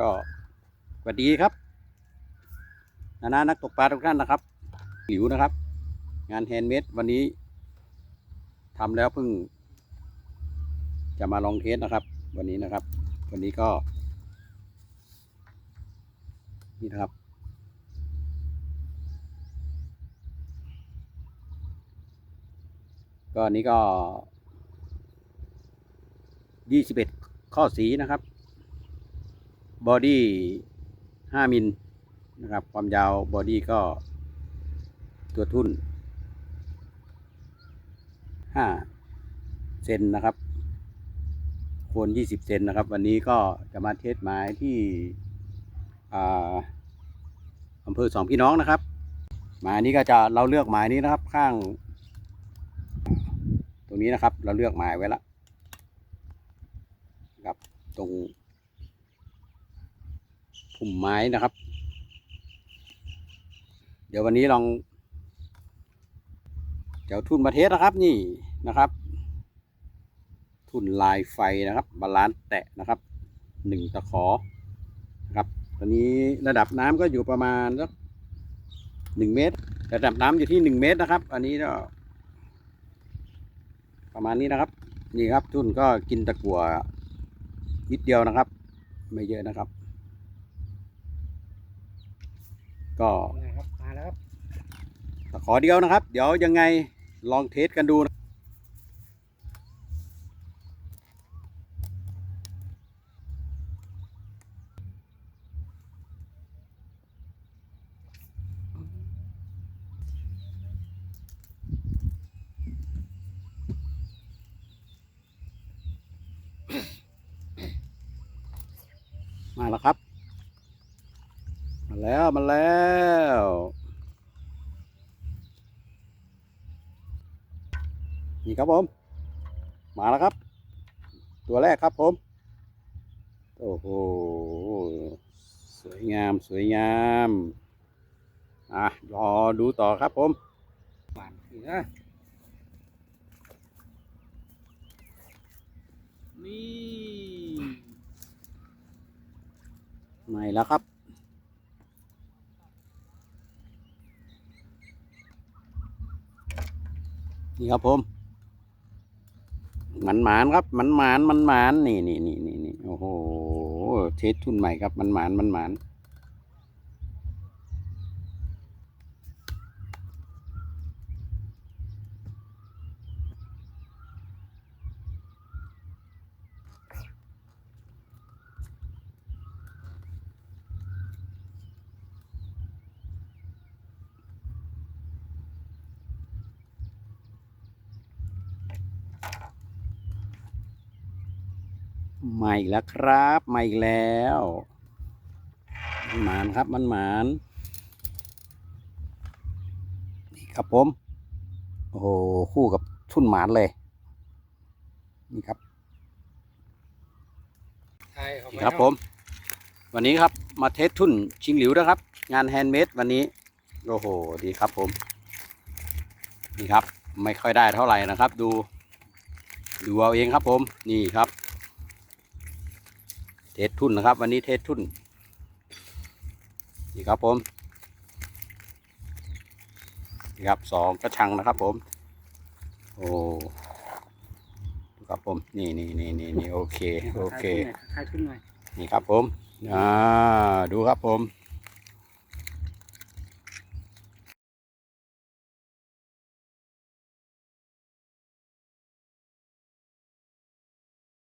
ก็สวัสดีครับนานานักตกปลาทุกท่านนะครับ หลิวนะครับ งานแฮนด์เมดวันนี้ทำแล้วเพิ่ง จะมาลองเทสนะครับ วันนี้นะครับ วันนี้ก็ นี่นะครับก็อันนี้ก็ยี่สิบเอ็ดข้อสีนะครับ บอดี้ห้ามิลนะครับ ความยาวบอดี้ก็ตัวทุ่นห้าเซนนะครับโคนยี่สิบเซนนะครับ วันนี้ก็จะมาเทสหมายที่อาอำเภอสองพี่น้องนะครับหมายนี้ก็จะเราเลือกหมายนี้นะครับ ข้าง ตรงนี้นะครับ เราเลือกหมายไว้แล้วนะครับตรง พุ่มไม้นะครับ เดี๋ยววันนี้ลองเจ้าทุ่นมาเทสนะครับนี่นะครับ ทุ่นลายไฟนะครับ บาลานซ์แตะนะครับหนึ่งตะขอนะครับ ตอนนี้ระดับน้ำก็อยู่ประมาณสักหนึ่งเมตร ระดับน้ำอยู่ที่หนึ่งเมตรนะครับ อันนี้ก็ประมาณนี้นะครับ นี่ครับทุ่นก็กินตะกั่วนิดเดียวนะครับ ไม่เยอะนะครับ ก็นะครับมาแล้วครับตะขอเดียวนะครับ เดี๋ยวยังไงลองเทสกันดูนะมาแล้วครับมา แล้วมาแล้ว นี่ครับผม มาแล้วครับ ตัวแรกครับผม โอ้โห สวยงามสวยงาม อะ รอดูต่อครับผมหวานนี่นะนี่ใหม่แล้วครับ นี่ครับผมมันหมานครับมันหมานมันหมานนี่นี่นี่นี่โอ้โหเทสทุนใหม่ครับมันหมานมันหมานให ม่แล้วครับใหม่อีกแล้วมันหมานครับมันหมานนี่ครับผมโอ้โหคู่กับทุนหมานเลย นี่ครับใช่ครับผม วันนี้ครับมาเทสทุ่นชิงหลิวนะครับ งานแฮนด์เมดวันนี้โอ้โหดีครับผมนี่ครับ ไม่ค่อยได้เท่าไหร่นะครับ ดู ดูเอาเองครับผม นี่ครับ เทสทุนนะครับ วันนี้เทสทุนนี่ครับผมนี่ครับสองกระชังนะครับ ผม โอ้ดูครับผมนี่นี่นี่นี่นี่โอเคโอเคคลายขึ้นหน่อยนี่ครับผมอ่าดูครับผม